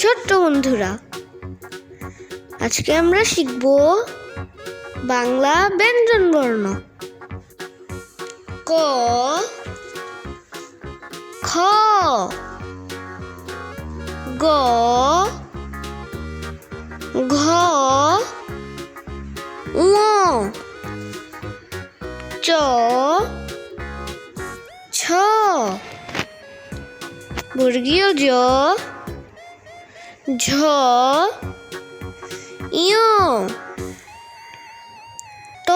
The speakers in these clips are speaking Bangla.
ছোট্ট বন্ধুরা, আজকে আমরা শিখব বাংলা ব্যঞ্জন বর্ণ। ক, খ, গ, ঘ চ, ছ, বর্গীয় জ ঝ ইয় ট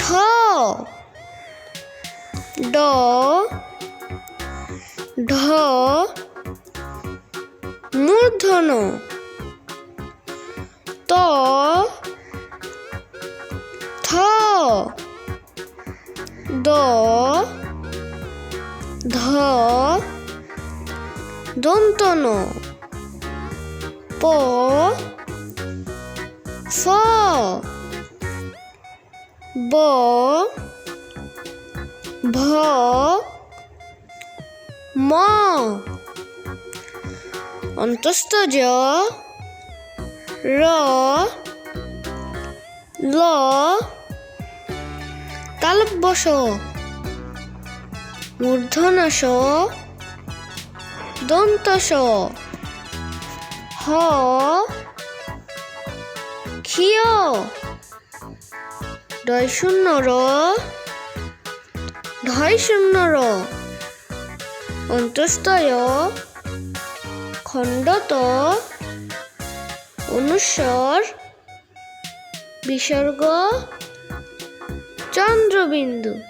ঠ ড ঢ মূর্ধন ত থ দ ধ দন্তন। প ফ ব ভ ম। অন্তস্থ জ র ল তালব্যস মূর্ধনস দন্তস হ, ক্ষিয়। ডয় শূন্য র, ঢয় শূন্য র। অন্তস্তয় খণ্ডত, অনুস্বর, বিসর্গ, চন্দ্রবিন্দু।